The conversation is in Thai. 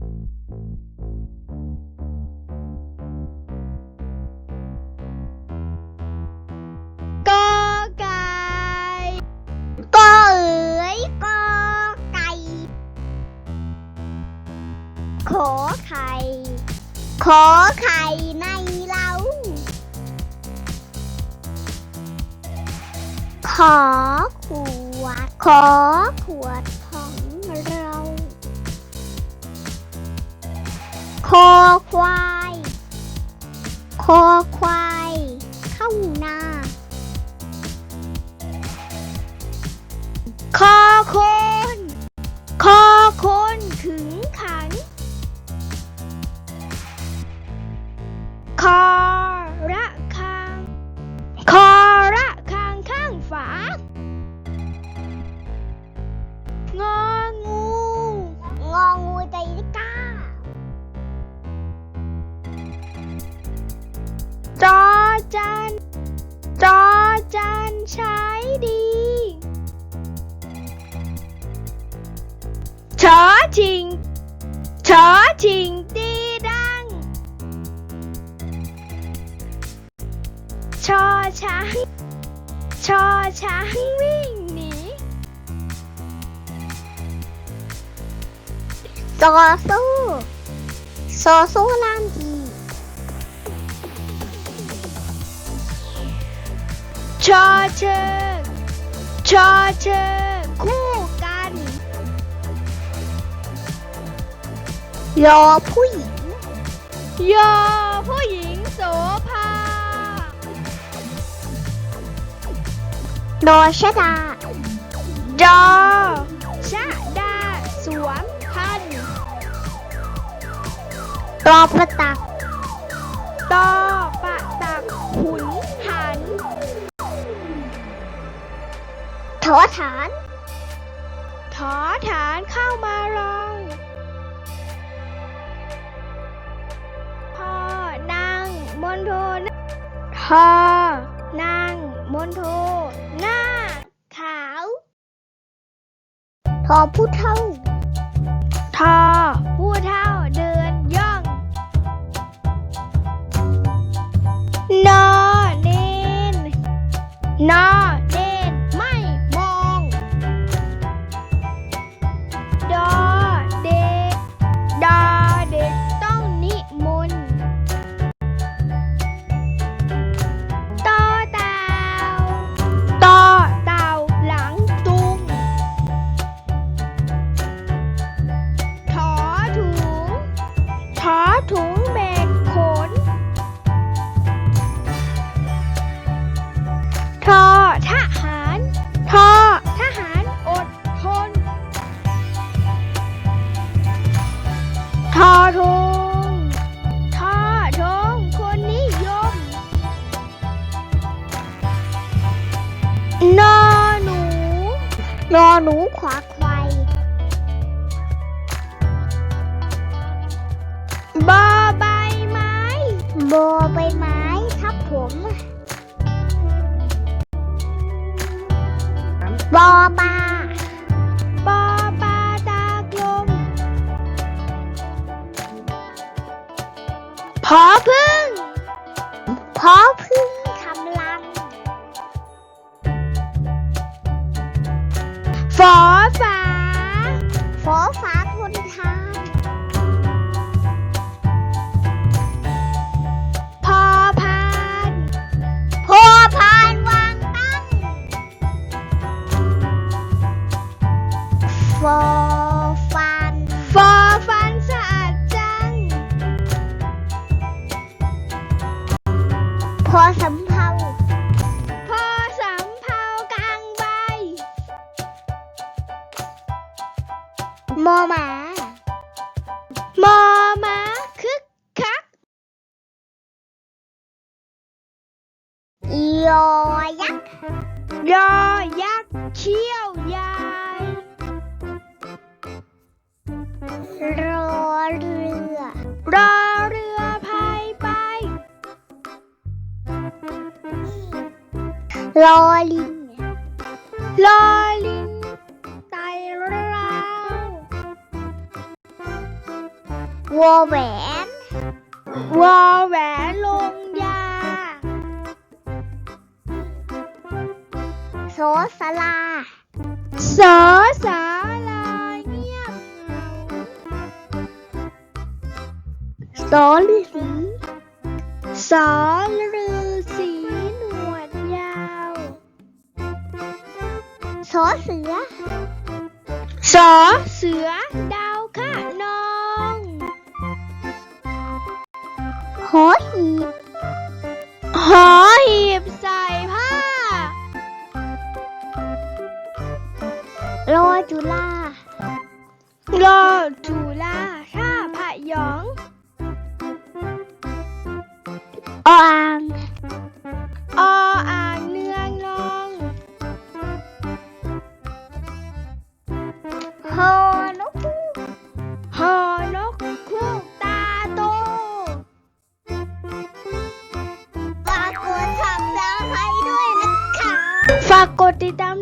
กอไก่กอเอ๋ยกอไก่ขอไข่ขอไข่ในเล้าขอขวดขอขวด คอควาย คอควาย เข้านาคอคน คอคนถึง ใช้ดี ชอชิง ชอชิงตีดัง ชอช้าง ชอช้างวิ่งหนีซอสู้ซอสู้ล่ามที ชอเชอชอเชอคู่กันยอผู้หญิงยอผู้หญิงโสภาดอชะดาดอชะดา สวมพันธุ์ตอประตัก อฐานทอฐานเข้ามาลองพ่อนั่งบนโทนะพ่อนั่งบนโทหน้าขาวทอผู้เท่าทอผู้เท่า นอหนูขวาควายบอใบไม้บอใบไม้ทับผมบอปลาบอปลาตากลมพอพึ่งพอพึ่ง ฝอฝาฝอฝาทนทานพอพานพอพานวางตั้งฟอฟันฟอฟันสะอาดจัง พอสำ มอหมามอหมาคึกคักยอยักษ์ยอยักษ์เขี้ยวยายรอเรือรอเรือพายไปลอลิงลอลิง vô vẽ vô vẽ luôn ra số xà la. Số xà la nhầm số lư xí số lư xí nuột dao. Số sữa. Số sữa. หอหีบหอหีบใส่ผ้าโลจุฬารอ I got it done.